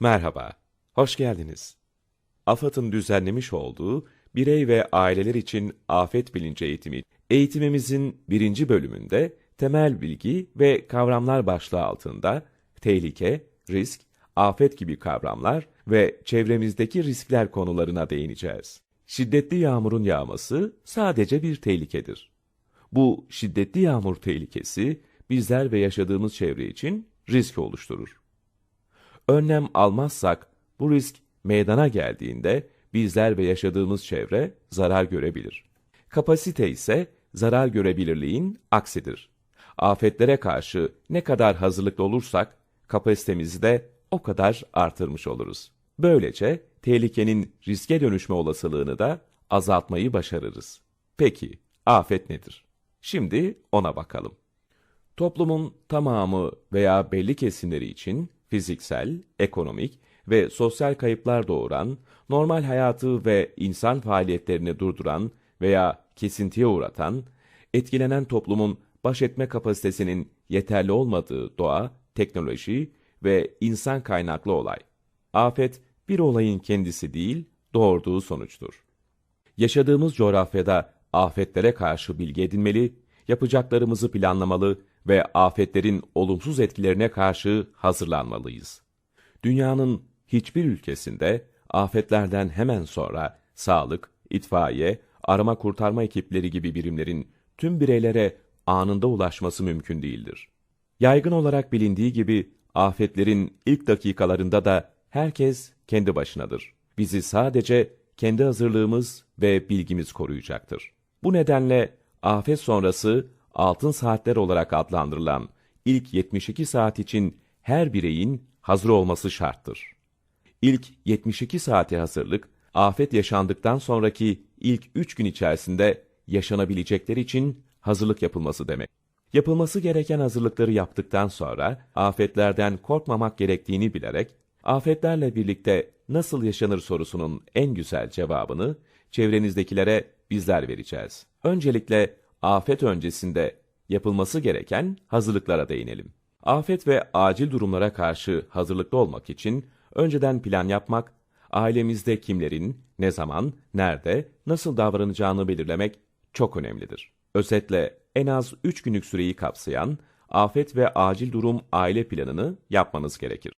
Merhaba, hoş geldiniz. AFAD'ın düzenlemiş olduğu birey ve aileler için afet bilinci eğitimi, eğitimimizin birinci bölümünde temel bilgi ve kavramlar başlığı altında tehlike, risk, afet gibi kavramlar ve çevremizdeki riskler konularına değineceğiz. Şiddetli yağmurun yağması sadece bir tehlikedir. Bu şiddetli yağmur tehlikesi bizler ve yaşadığımız çevre için risk oluşturur. Önlem almazsak bu risk meydana geldiğinde bizler ve yaşadığımız çevre zarar görebilir. Kapasite ise zarar görebilirliğin aksidir. Afetlere karşı ne kadar hazırlıklı olursak kapasitemizi de o kadar artırmış oluruz. Böylece tehlikenin riske dönüşme olasılığını da azaltmayı başarırız. Peki afet nedir? Şimdi ona bakalım. Toplumun tamamı veya belli kesimleri için fiziksel, ekonomik ve sosyal kayıplar doğuran, normal hayatı ve insan faaliyetlerini durduran veya kesintiye uğratan, etkilenen toplumun baş etme kapasitesinin yeterli olmadığı doğa, teknoloji ve insan kaynaklı olay. Afet bir olayın kendisi değil, doğurduğu sonuçtur. Yaşadığımız coğrafyada afetlere karşı bilgi edinmeli, yapacaklarımızı planlamalı ve afetlerin olumsuz etkilerine karşı hazırlanmalıyız. Dünyanın hiçbir ülkesinde afetlerden hemen sonra sağlık, itfaiye, arama kurtarma ekipleri gibi birimlerin tüm bireylere anında ulaşması mümkün değildir. Yaygın olarak bilindiği gibi afetlerin ilk dakikalarında da herkes kendi başınadır. Bizi sadece kendi hazırlığımız ve bilgimiz koruyacaktır. Bu nedenle afet sonrası altın saatler olarak adlandırılan ilk 72 saat için her bireyin hazır olması şarttır. İlk 72 saate hazırlık, afet yaşandıktan sonraki ilk 3 gün içerisinde yaşanabilecekler için hazırlık yapılması demek. Yapılması gereken hazırlıkları yaptıktan sonra afetlerden korkmamak gerektiğini bilerek afetlerle birlikte nasıl yaşanır sorusunun en güzel cevabını çevrenizdekilere bizler vereceğiz. Öncelikle afet öncesinde yapılması gereken hazırlıklara değinelim. Afet ve acil durumlara karşı hazırlıklı olmak için önceden plan yapmak, ailemizde kimlerin, ne zaman, nerede, nasıl davranacağını belirlemek çok önemlidir. Özetle en az 3 günlük süreyi kapsayan afet ve acil durum aile planını yapmanız gerekir.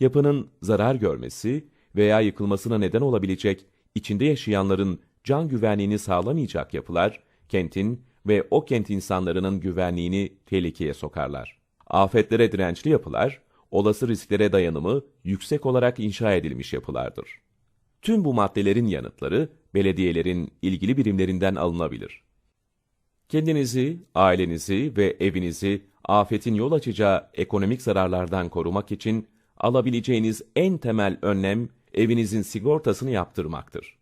Yapının zarar görmesi veya yıkılmasına neden olabilecek içinde yaşayanların can güvenliğini sağlamayacak yapılar, kentin ve o kent insanlarının güvenliğini tehlikeye sokarlar. Afetlere dirençli yapılar, olası risklere dayanımı yüksek olarak inşa edilmiş yapılardır. Tüm bu maddelerin yanıtları belediyelerin ilgili birimlerinden alınabilir. Kendinizi, ailenizi ve evinizi afetin yol açacağı ekonomik zararlardan korumak için alabileceğiniz en temel önlem evinizin sigortasını yaptırmaktır.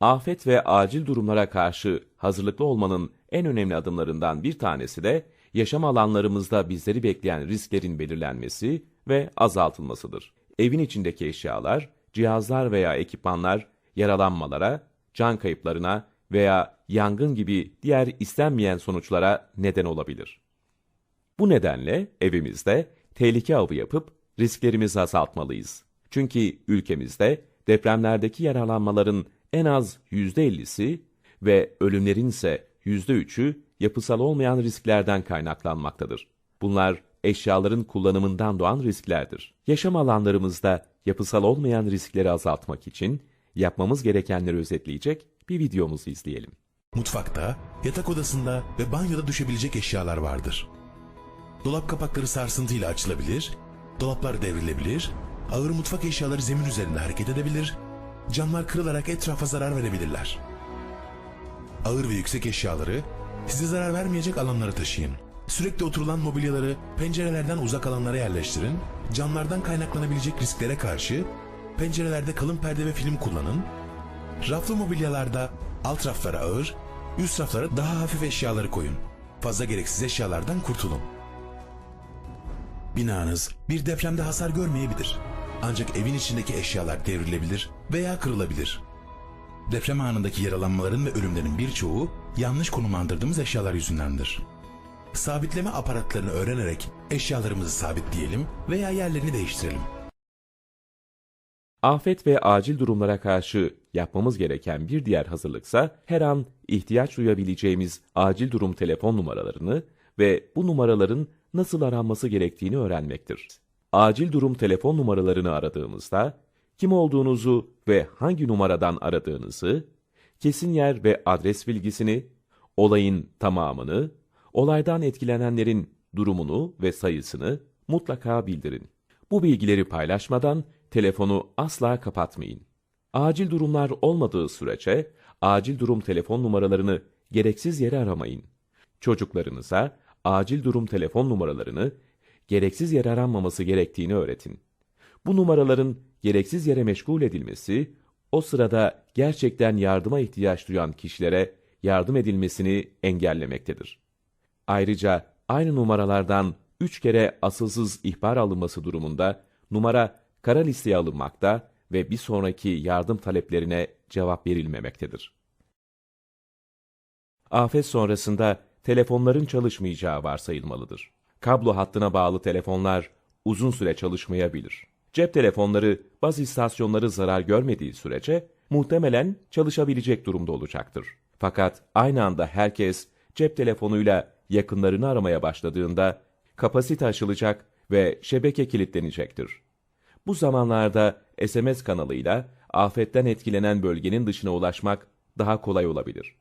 Afet ve acil durumlara karşı hazırlıklı olmanın en önemli adımlarından bir tanesi de yaşam alanlarımızda bizleri bekleyen risklerin belirlenmesi ve azaltılmasıdır. Evin içindeki eşyalar, cihazlar veya ekipmanlar yaralanmalara, can kayıplarına veya yangın gibi diğer istenmeyen sonuçlara neden olabilir. Bu nedenle evimizde tehlike avı yapıp risklerimizi azaltmalıyız. Çünkü ülkemizde depremlerdeki yaralanmaların en az %50'si ve ölümlerin ise %3'ü yapısal olmayan risklerden kaynaklanmaktadır. Bunlar eşyaların kullanımından doğan risklerdir. Yaşam alanlarımızda yapısal olmayan riskleri azaltmak için yapmamız gerekenleri özetleyecek bir videomuzu izleyelim. Mutfakta, yatak odasında ve banyoda düşebilecek eşyalar vardır. Dolap kapakları sarsıntıyla açılabilir, dolaplar devrilebilir, ağır mutfak eşyaları zemin üzerinde hareket edebilir, camlar kırılarak etrafa zarar verebilirler. Ağır ve yüksek eşyaları size zarar vermeyecek alanlara taşıyın. Sürekli oturulan mobilyaları pencerelerden uzak alanlara yerleştirin, camlardan kaynaklanabilecek risklere karşı pencerelerde kalın perde ve film kullanın, Raflı mobilyalarda alt raflara ağır, üst raflara daha hafif eşyaları koyun. Fazla gereksiz eşyalardan kurtulun. Binanız bir depremde hasar görmeyebilir. Ancak evin içindeki eşyalar devrilebilir veya kırılabilir. Deprem anındaki yaralanmaların ve ölümlerin birçoğu yanlış konumlandırdığımız eşyalar yüzündendir. Sabitleme aparatlarını öğrenerek eşyalarımızı sabitleyelim veya yerlerini değiştirelim. Afet ve acil durumlara karşı yapmamız gereken bir diğer hazırlıksa her an ihtiyaç duyabileceğimiz acil durum telefon numaralarını ve bu numaraların nasıl aranması gerektiğini öğrenmektir. Acil durum telefon numaralarını aradığımızda kim olduğunuzu ve hangi numaradan aradığınızı, kesin yer ve adres bilgisini, olayın tamamını, olaydan etkilenenlerin durumunu ve sayısını mutlaka bildirin. Bu bilgileri paylaşmadan telefonu asla kapatmayın. Acil durumlar olmadığı sürece acil durum telefon numaralarını gereksiz yere aramayın. Çocuklarınıza acil durum telefon numaralarını gereksiz yere aranmaması gerektiğini öğretin. Bu numaraların gereksiz yere meşgul edilmesi, o sırada gerçekten yardıma ihtiyaç duyan kişilere yardım edilmesini engellemektedir. Ayrıca aynı numaralardan 3 kere asılsız ihbar alınması durumunda numara kara listeye alınmakta ve bir sonraki yardım taleplerine cevap verilmemektedir. Afet sonrasında telefonların çalışmayacağı varsayılmalıdır. Kablo hattına bağlı telefonlar uzun süre çalışmayabilir. Cep telefonları baz istasyonları zarar görmediği sürece muhtemelen çalışabilecek durumda olacaktır. Fakat aynı anda herkes cep telefonuyla yakınlarını aramaya başladığında kapasite aşılacak ve şebeke kilitlenecektir. Bu zamanlarda SMS kanalıyla afetten etkilenen bölgenin dışına ulaşmak daha kolay olabilir.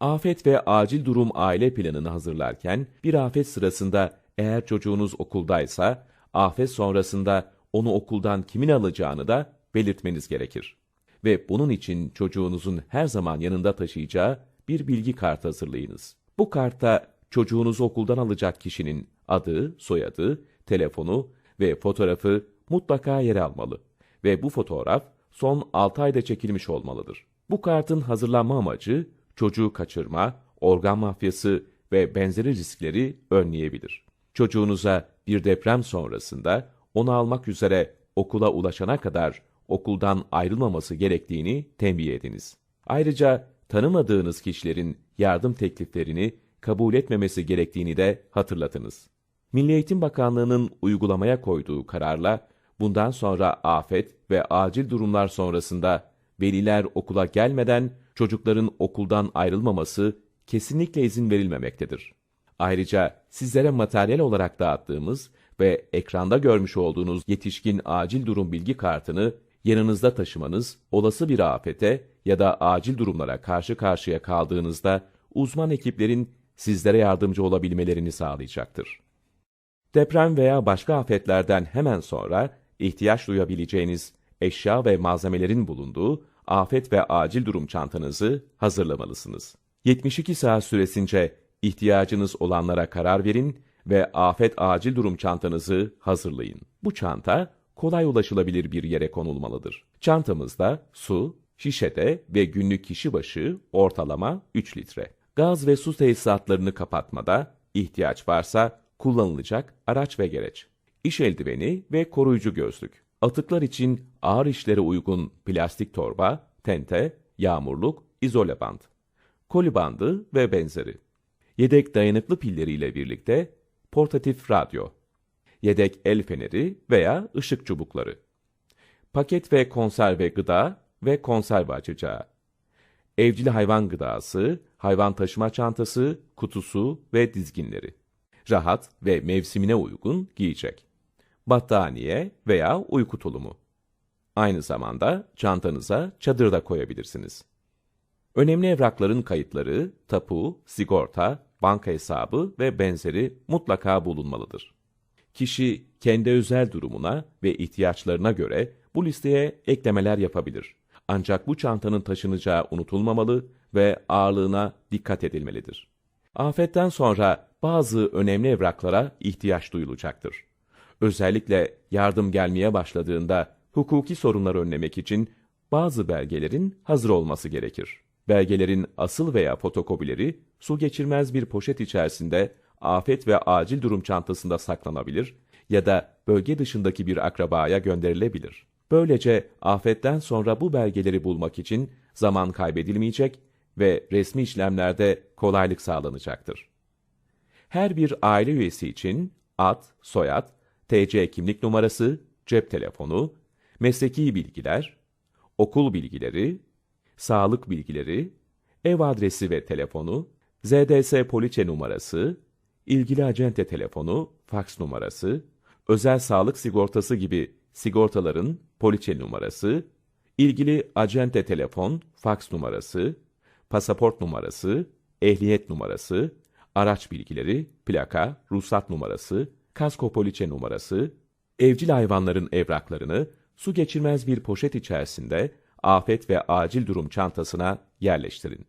Afet ve acil durum aile planını hazırlarken bir afet sırasında eğer çocuğunuz okuldaysa afet sonrasında onu okuldan kimin alacağını da belirtmeniz gerekir. Ve bunun için çocuğunuzun her zaman yanında taşıyacağı bir bilgi kartı hazırlayınız. Bu kartta çocuğunuzu okuldan alacak kişinin adı, soyadı, telefonu ve fotoğrafı mutlaka yer almalı ve bu fotoğraf son 6 ayda çekilmiş olmalıdır. Bu kartın hazırlanma amacı çocuğu kaçırma, organ mafyası ve benzeri riskleri önleyebilir. Çocuğunuza bir deprem sonrasında onu almak üzere okula ulaşana kadar okuldan ayrılmaması gerektiğini tembih ediniz. Ayrıca tanımadığınız kişilerin yardım tekliflerini kabul etmemesi gerektiğini de hatırlatınız. Milli Eğitim Bakanlığı'nın uygulamaya koyduğu kararla bundan sonra afet ve acil durumlar sonrasında veliler okula gelmeden çocukların okuldan ayrılmaması kesinlikle izin verilmemektedir. Ayrıca sizlere materyal olarak dağıttığımız ve ekranda görmüş olduğunuz yetişkin acil durum bilgi kartını yanınızda taşımanız olası bir afete ya da acil durumlara karşı karşıya kaldığınızda uzman ekiplerin sizlere yardımcı olabilmelerini sağlayacaktır. Deprem veya başka afetlerden hemen sonra ihtiyaç duyabileceğiniz eşya ve malzemelerin bulunduğu afet ve acil durum çantanızı hazırlamalısınız. 72 saat süresince ihtiyacınız olanlara karar verin ve afet acil durum çantanızı hazırlayın. Bu çanta kolay ulaşılabilir bir yere konulmalıdır. Çantamızda su, şişede ve günlük kişi başı ortalama 3 litre. Gaz ve su tesisatlarını kapatmada ihtiyaç varsa kullanılacak araç ve gereç. İş eldiveni ve koruyucu gözlük. Atıklar için ağır işlere uygun plastik torba, tente, yağmurluk, izole band. Koli bandı ve benzeri. Yedek dayanıklı pilleriyle birlikte portatif radyo. Yedek el feneri veya ışık çubukları. Paket ve konserve gıda ve konserve açacağı. Evcil hayvan gıdası, hayvan taşıma çantası, kutusu ve dizginleri. Rahat ve mevsimine uygun giyecek. Battaniye veya uyku tulumu. Aynı zamanda çantanıza çadır da koyabilirsiniz. Önemli evrakların kayıtları, tapu, sigorta, banka hesabı ve benzeri mutlaka bulunmalıdır. Kişi kendi özel durumuna ve ihtiyaçlarına göre bu listeye eklemeler yapabilir. Ancak bu çantanın taşınacağı unutulmamalı ve ağırlığına dikkat edilmelidir. Afetten sonra bazı önemli evraklara ihtiyaç duyulacaktır. Özellikle yardım gelmeye başladığında hukuki sorunları önlemek için bazı belgelerin hazır olması gerekir. Belgelerin asıl veya fotokopileri su geçirmez bir poşet içerisinde afet ve acil durum çantasında saklanabilir ya da bölge dışındaki bir akrabaya gönderilebilir. Böylece afetten sonra bu belgeleri bulmak için zaman kaybedilmeyecek ve resmi işlemlerde kolaylık sağlanacaktır. Her bir aile üyesi için ad, soyad, TC kimlik numarası, cep telefonu, mesleki bilgiler, okul bilgileri, sağlık bilgileri, ev adresi ve telefonu, ZDS poliçe numarası, ilgili acente telefonu, faks numarası, özel sağlık sigortası gibi sigortaların poliçe numarası, ilgili acente telefon, faks numarası, pasaport numarası, ehliyet numarası, araç bilgileri, plaka, ruhsat numarası, kasko poliçe numarası, evcil hayvanların evraklarını su geçirmez bir poşet içerisinde afet ve acil durum çantasına yerleştirin.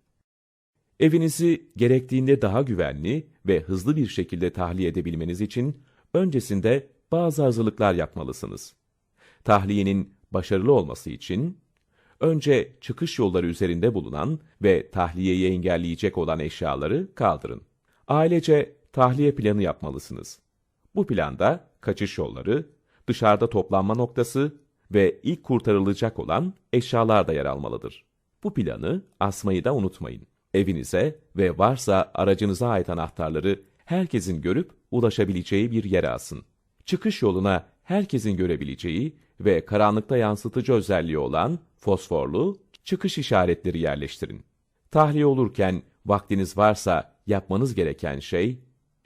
Evinizi gerektiğinde daha güvenli ve hızlı bir şekilde tahliye edebilmeniz için öncesinde bazı hazırlıklar yapmalısınız. Tahliyenin başarılı olması için önce çıkış yolları üzerinde bulunan ve tahliyeyi engelleyecek olan eşyaları kaldırın. Ailece tahliye planı yapmalısınız. Bu planda kaçış yolları, dışarıda toplanma noktası ve ilk kurtarılacak olan eşyalar da yer almalıdır. Bu planı asmayı da unutmayın. Evinize ve varsa aracınıza ait anahtarları herkesin görüp ulaşabileceği bir yere asın. Çıkış yoluna herkesin görebileceği ve karanlıkta yansıtıcı özelliği olan fosforlu çıkış işaretleri yerleştirin. Tahliye olurken vaktiniz varsa yapmanız gereken şey,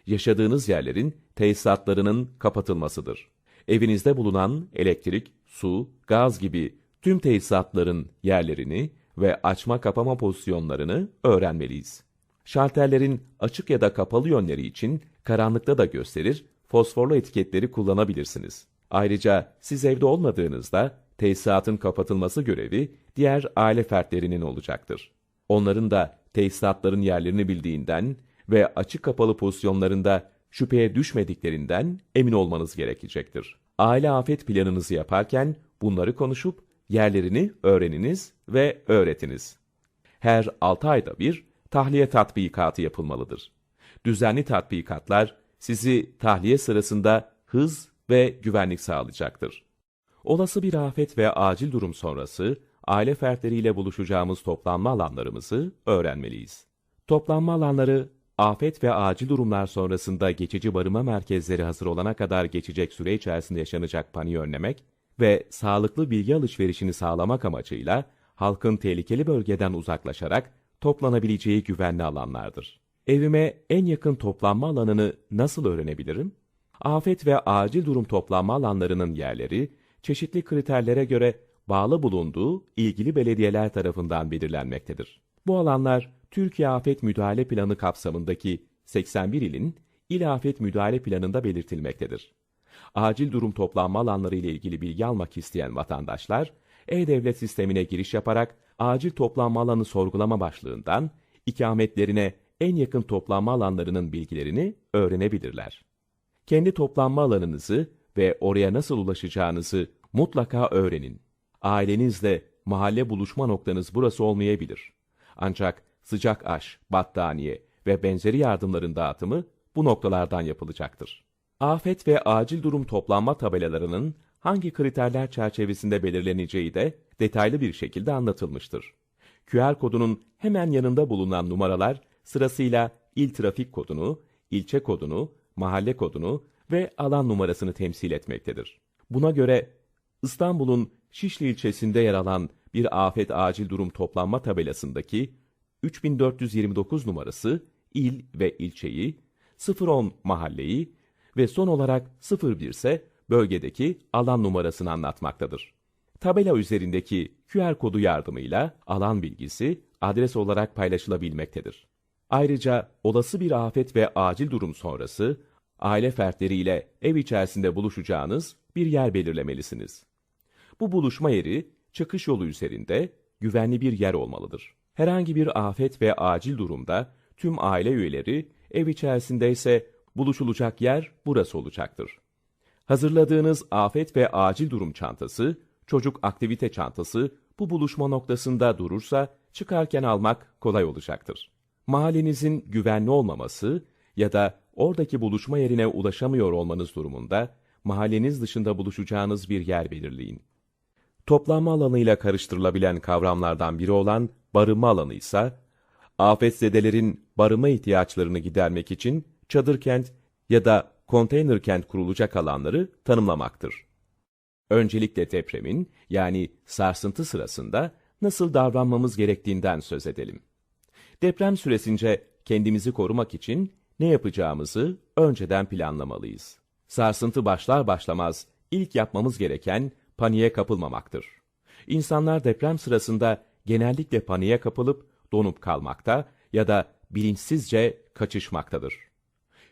yaşadığınız yerlerin tesisatlarının kapatılmasıdır. Evinizde bulunan elektrik, su, gaz gibi tüm tesisatların yerlerini ve açma kapama pozisyonlarını öğrenmeliyiz. Şalterlerin açık ya da kapalı yönleri için karanlıkta da gösterir, fosforlu etiketleri kullanabilirsiniz. Ayrıca siz evde olmadığınızda tesisatın kapatılması görevi diğer aile fertlerinin olacaktır. Onların da tesisatların yerlerini bildiğinden ve açık kapalı pozisyonlarında şüpheye düşmediklerinden emin olmanız gerekecektir. Aile afet planınızı yaparken bunları konuşup yerlerini öğreniniz ve öğretiniz. Her 6 ayda bir tahliye tatbikatı yapılmalıdır. Düzenli tatbikatlar sizi tahliye sırasında hız ve güvenlik sağlayacaktır. Olası bir afet ve acil durum sonrası aile fertleriyle buluşacağımız toplanma alanlarımızı öğrenmeliyiz. Toplanma alanları afet ve acil durumlar sonrasında geçici barınma merkezleri hazır olana kadar geçecek süre içerisinde yaşanacak paniği önlemek ve sağlıklı bilgi alışverişini sağlamak amacıyla halkın tehlikeli bölgeden uzaklaşarak toplanabileceği güvenli alanlardır. Evime en yakın toplanma alanını nasıl öğrenebilirim? Afet ve acil durum toplanma alanlarının yerleri çeşitli kriterlere göre bağlı bulunduğu ilgili belediyeler tarafından belirlenmektedir. Bu alanlar Türkiye Afet Müdahale Planı kapsamındaki 81 ilin İl Afet Müdahale Planı'nda belirtilmektedir. Acil durum toplanma alanları ile ilgili bilgi almak isteyen vatandaşlar, E-Devlet sistemine giriş yaparak acil toplanma alanı sorgulama başlığından ikametlerine en yakın toplanma alanlarının bilgilerini öğrenebilirler. Kendi toplanma alanınızı ve oraya nasıl ulaşacağınızı mutlaka öğrenin. Ailenizle mahalle buluşma noktanız burası olmayabilir. Ancak sıcak aş, battaniye ve benzeri yardımların dağıtımı bu noktalardan yapılacaktır. Afet ve acil durum toplanma tabelalarının hangi kriterler çerçevesinde belirleneceği de detaylı bir şekilde anlatılmıştır. QR kodunun hemen yanında bulunan numaralar sırasıyla il trafik kodunu, ilçe kodunu, mahalle kodunu ve alan numarasını temsil etmektedir. Buna göre İstanbul'un Şişli ilçesinde yer alan bir afet acil durum toplanma tabelasındaki 3429 numarası il ve ilçeyi, 010 mahalleyi ve son olarak 01 ise bölgedeki alan numarasını anlatmaktadır. Tabela üzerindeki QR kodu yardımıyla alan bilgisi adres olarak paylaşılabilmektedir. Ayrıca olası bir afet ve acil durum sonrası aile fertleriyle ev içerisinde buluşacağınız bir yer belirlemelisiniz. Bu buluşma yeri çıkış yolu üzerinde güvenli bir yer olmalıdır. Herhangi bir afet ve acil durumda tüm aile üyeleri ev içerisinde ise buluşulacak yer burası olacaktır. Hazırladığınız afet ve acil durum çantası, çocuk aktivite çantası bu buluşma noktasında durursa çıkarken almak kolay olacaktır. Mahallenizin güvenli olmaması ya da oradaki buluşma yerine ulaşamıyor olmanız durumunda mahalleniz dışında buluşacağınız bir yer belirleyin. Toplanma alanıyla karıştırılabilen kavramlardan biri olan barınma alanı ise, afetzedelerin barınma ihtiyaçlarını gidermek için çadır kent ya da konteyner kent kurulacak alanları tanımlamaktır. Öncelikle depremin yani sarsıntı sırasında nasıl davranmamız gerektiğinden söz edelim. Deprem süresince kendimizi korumak için ne yapacağımızı önceden planlamalıyız. Sarsıntı başlar başlamaz ilk yapmamız gereken paniğe kapılmamaktır. İnsanlar deprem sırasında genellikle paniğe kapılıp donup kalmakta ya da bilinçsizce kaçışmaktadır.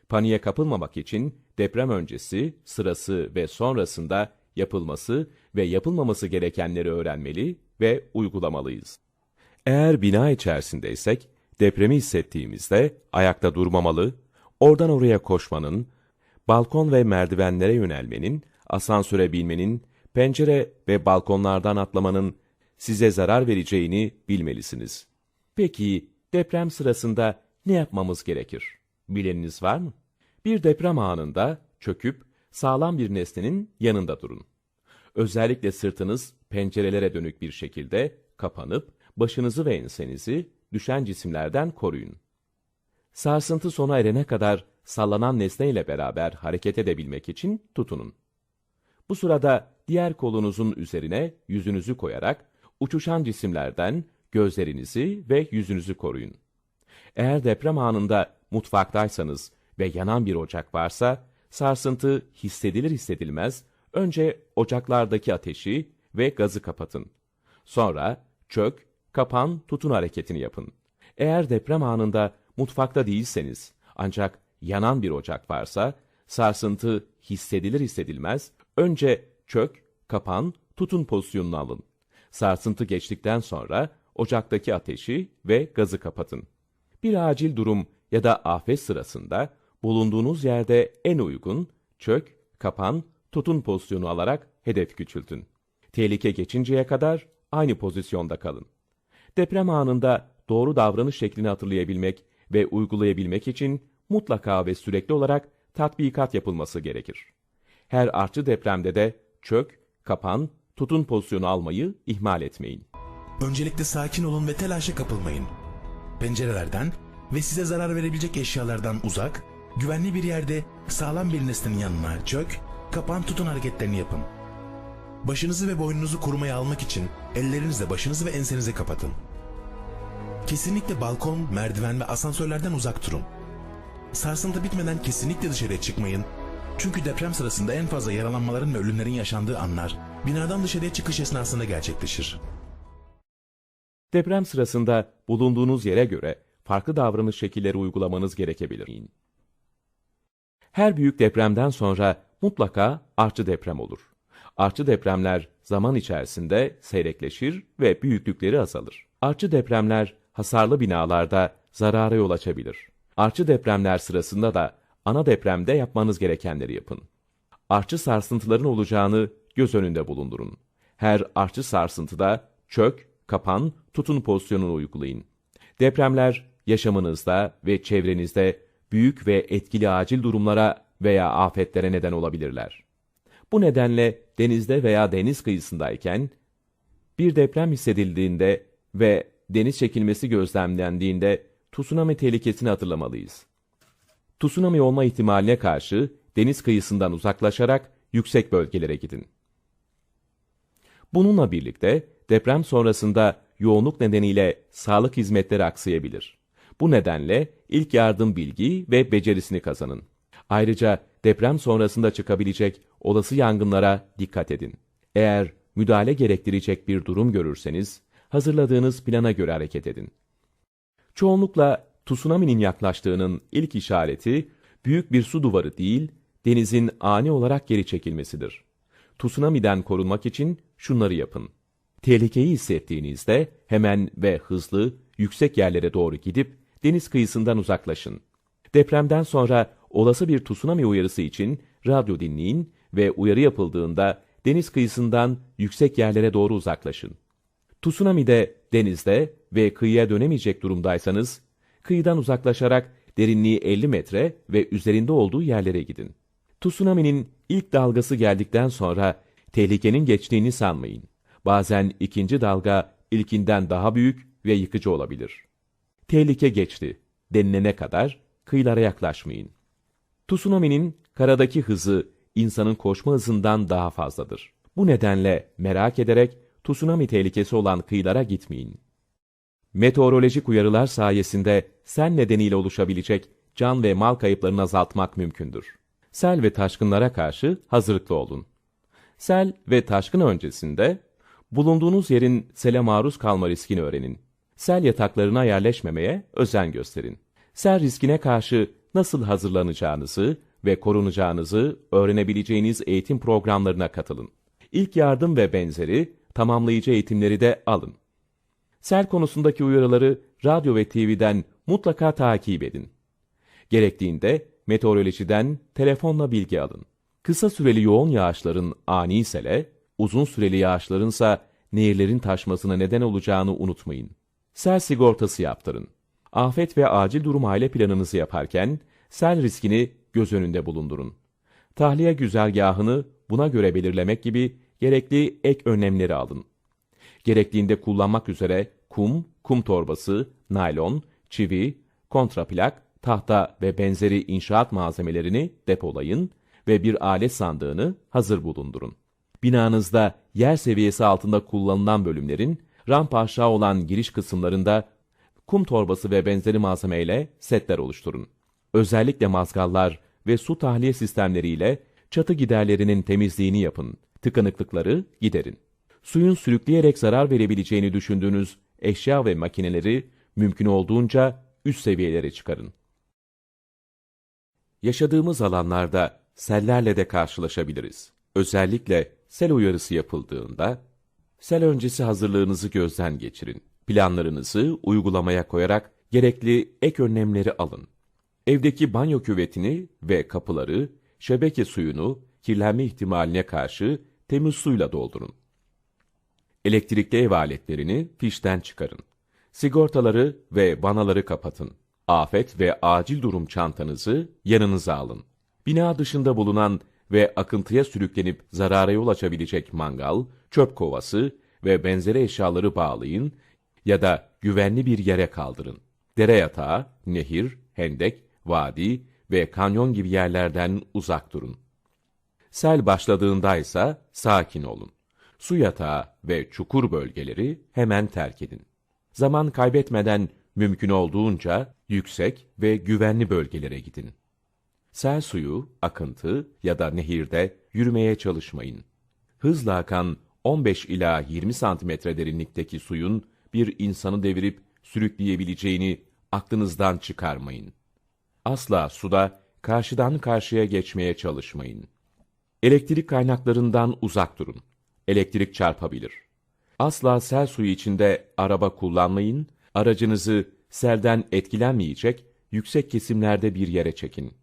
Paniğe kapılmamak için deprem öncesi, sırası ve sonrasında yapılması ve yapılmaması gerekenleri öğrenmeli ve uygulamalıyız. Eğer bina içerisindeysek, depremi hissettiğimizde ayakta durmamalı, oradan oraya koşmanın, balkon ve merdivenlere yönelmenin, asansöre binmenin, pencere ve balkonlardan atlamanın size zarar vereceğini bilmelisiniz. Peki deprem sırasında ne yapmamız gerekir? Bileniniz var mı? Bir deprem anında çöküp sağlam bir nesnenin yanında durun. Özellikle sırtınız pencerelere dönük bir şekilde kapanıp başınızı ve ensenizi düşen cisimlerden koruyun. Sarsıntı sona erene kadar sallanan nesneyle beraber hareket edebilmek için tutunun. Bu sırada diğer kolunuzun üzerine yüzünüzü koyarak uçuşan cisimlerden gözlerinizi ve yüzünüzü koruyun. Eğer deprem anında mutfaktaysanız ve yanan bir ocak varsa, sarsıntı hissedilir hissedilmez önce ocaklardaki ateşi ve gazı kapatın. Sonra çök, kapan, tutun hareketini yapın. Eğer deprem anında mutfakta değilseniz ancak yanan bir ocak varsa, sarsıntı hissedilir hissedilmez önce çök, kapan, tutun pozisyonunu alın. Sarsıntı geçtikten sonra ocaktaki ateşi ve gazı kapatın. Bir acil durum ya da afet sırasında bulunduğunuz yerde en uygun çök, kapan, tutun pozisyonu alarak hedef küçültün. Tehlike geçinceye kadar aynı pozisyonda kalın. Deprem anında doğru davranış şeklini hatırlayabilmek ve uygulayabilmek için mutlaka ve sürekli olarak tatbikat yapılması gerekir. Her artçı depremde de çök, kapan, tutun pozisyonu almayı ihmal etmeyin. Öncelikle sakin olun ve telaşa kapılmayın. Pencerelerden ve size zarar verebilecek eşyalardan uzak, güvenli bir yerde sağlam bir nesnenin yanına çök, kapan tutun hareketlerini yapın. Başınızı ve boynunuzu korumaya almak için ellerinizle başınızı ve ensenizi kapatın. Kesinlikle balkon, merdiven ve asansörlerden uzak durun. Sarsıntı bitmeden kesinlikle dışarıya çıkmayın. Çünkü deprem sırasında en fazla yaralanmaların ve ölümlerin yaşandığı anlar binadan dışarıya çıkış esnasında gerçekleşir. Deprem sırasında bulunduğunuz yere göre farklı davranış şekilleri uygulamanız gerekebilir. Her büyük depremden sonra mutlaka artçı deprem olur. Artçı depremler zaman içerisinde seyrekleşir ve büyüklükleri azalır. Artçı depremler hasarlı binalarda zarara yol açabilir. Artçı depremler sırasında da ana depremde yapmanız gerekenleri yapın. Artçı sarsıntıların olacağını göz önünde bulundurun. Her artçı sarsıntıda çök, kapan, tutun pozisyonunu uygulayın. Depremler yaşamınızda ve çevrenizde büyük ve etkili acil durumlara veya afetlere neden olabilirler. Bu nedenle denizde veya deniz kıyısındayken bir deprem hissedildiğinde ve deniz çekilmesi gözlemlendiğinde tsunami tehlikesini hatırlamalıyız. Tsunami olma ihtimaline karşı deniz kıyısından uzaklaşarak yüksek bölgelere gidin. Bununla birlikte deprem sonrasında yoğunluk nedeniyle sağlık hizmetleri aksayabilir. Bu nedenle ilk yardım bilgi ve becerisini kazanın. Ayrıca deprem sonrasında çıkabilecek olası yangınlara dikkat edin. Eğer müdahale gerektirecek bir durum görürseniz, hazırladığınız plana göre hareket edin. Çoğunlukla tsunami'nin yaklaştığının ilk işareti büyük bir su duvarı değil, denizin ani olarak geri çekilmesidir. Tsunami'den korunmak için şunları yapın. Tehlikeyi hissettiğinizde hemen ve hızlı yüksek yerlere doğru gidip deniz kıyısından uzaklaşın. Depremden sonra olası bir tsunami uyarısı için radyo dinleyin ve uyarı yapıldığında deniz kıyısından yüksek yerlere doğru uzaklaşın. Tsunami'de denizde ve kıyıya dönemeyecek durumdaysanız, kıyıdan uzaklaşarak derinliği 50 metre ve üzerinde olduğu yerlere gidin. Tsunami'nin ilk dalgası geldikten sonra tehlikenin geçtiğini sanmayın. Bazen ikinci dalga ilkinden daha büyük ve yıkıcı olabilir. Tehlike geçti denilene kadar kıyılara yaklaşmayın. Tsunami'nin karadaki hızı insanın koşma hızından daha fazladır. Bu nedenle merak ederek tsunami tehlikesi olan kıyılara gitmeyin. Meteorolojik uyarılar sayesinde sel nedeniyle oluşabilecek can ve mal kayıplarını azaltmak mümkündür. Sel ve taşkınlara karşı hazırlıklı olun. Sel ve taşkın öncesinde bulunduğunuz yerin sele maruz kalma riskini öğrenin. Sel yataklarına yerleşmemeye özen gösterin. Sel riskine karşı nasıl hazırlanacağınızı ve korunacağınızı öğrenebileceğiniz eğitim programlarına katılın. İlk yardım ve benzeri tamamlayıcı eğitimleri de alın. Sel konusundaki uyarıları radyo ve TV'den mutlaka takip edin. Gerektiğinde meteorolojiden telefonla bilgi alın. Kısa süreli yoğun yağışların ani sele, uzun süreli yağışlarınsa nehirlerin taşmasına neden olacağını unutmayın. Sel sigortası yaptırın. Afet ve acil durum aile planınızı yaparken sel riskini göz önünde bulundurun. Tahliye güzergahını buna göre belirlemek gibi gerekli ek önlemleri alın. Gerektiğinde kullanmak üzere kum, kum torbası, naylon, çivi, kontraplak, tahta ve benzeri inşaat malzemelerini depolayın ve bir alet sandığını hazır bulundurun. Binanızda yer seviyesi altında kullanılan bölümlerin rampa aşağı olan giriş kısımlarında kum torbası ve benzeri malzemeyle setler oluşturun. Özellikle mazgallar ve su tahliye sistemleriyle çatı giderlerinin temizliğini yapın. Tıkanıklıkları giderin. Suyun sürükleyerek zarar verebileceğini düşündüğünüz eşya ve makineleri mümkün olduğunca üst seviyelere çıkarın. Yaşadığımız alanlarda sellerle de karşılaşabiliriz. Özellikle sel uyarısı yapıldığında sel öncesi hazırlığınızı gözden geçirin. Planlarınızı uygulamaya koyarak gerekli ek önlemleri alın. Evdeki banyo küvetini ve kapıları şebeke suyunu kirlenme ihtimaline karşı temiz suyla doldurun. Elektrikli ev aletlerini fişten çıkarın. Sigortaları ve vanaları kapatın. Afet ve acil durum çantanızı yanınıza alın. Bina dışında bulunan ve akıntıya sürüklenip zarara yol açabilecek mangal, çöp kovası ve benzeri eşyaları bağlayın ya da güvenli bir yere kaldırın. Dere yatağı, nehir, hendek, vadi ve kanyon gibi yerlerden uzak durun. Sel başladığında ise sakin olun. Su yatağı ve çukur bölgeleri hemen terk edin. Zaman kaybetmeden mümkün olduğunca yüksek ve güvenli bölgelere gidin. Sel suyu, akıntı ya da nehirde yürümeye çalışmayın. Hızla akan 15 ila 20 santimetre derinlikteki suyun bir insanı devirip sürükleyebileceğini aklınızdan çıkarmayın. Asla suda karşıdan karşıya geçmeye çalışmayın. Elektrik kaynaklarından uzak durun. Elektrik çarpabilir. Asla sel suyu içinde araba kullanmayın, aracınızı selden etkilenmeyecek yüksek kesimlerde bir yere çekin.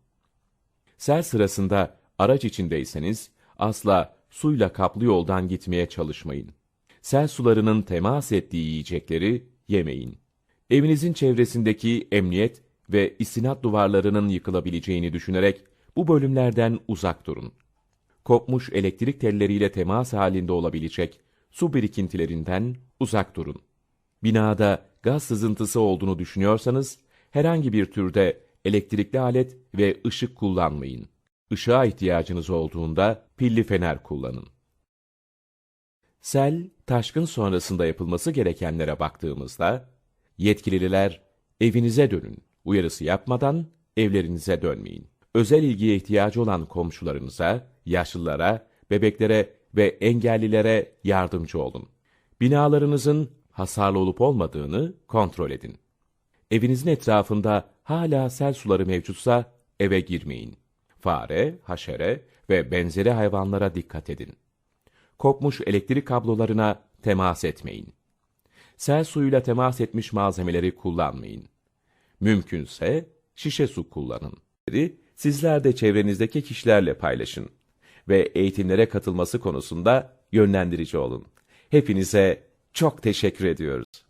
Sel sırasında araç içindeyseniz asla suyla kaplı yoldan gitmeye çalışmayın. Sel sularının temas ettiği yiyecekleri yemeyin. Evinizin çevresindeki emniyet ve istinat duvarlarının yıkılabileceğini düşünerek bu bölümlerden uzak durun. Kopmuş elektrik telleriyle temas halinde olabilecek su birikintilerinden uzak durun. Binada gaz sızıntısı olduğunu düşünüyorsanız herhangi bir türde elektrikli alet ve ışık kullanmayın. Işığa ihtiyacınız olduğunda pilli fener kullanın. Sel, taşkın sonrasında yapılması gerekenlere baktığımızda, yetkililer evinize dönün uyarısı yapmadan evlerinize dönmeyin. Özel ilgiye ihtiyacı olan komşularınıza, yaşlılara, bebeklere ve engellilere yardımcı olun. Binalarınızın hasarlı olup olmadığını kontrol edin. Evinizin etrafında hala sel suları mevcutsa eve girmeyin. Fare, haşere ve benzeri hayvanlara dikkat edin. Kopmuş elektrik kablolarına temas etmeyin. Sel suyuyla temas etmiş malzemeleri kullanmayın. Mümkünse şişe su kullanın. Sizler de çevrenizdeki kişilerle paylaşın ve eğitimlere katılması konusunda yönlendirici olun. Hepinize çok teşekkür ediyoruz.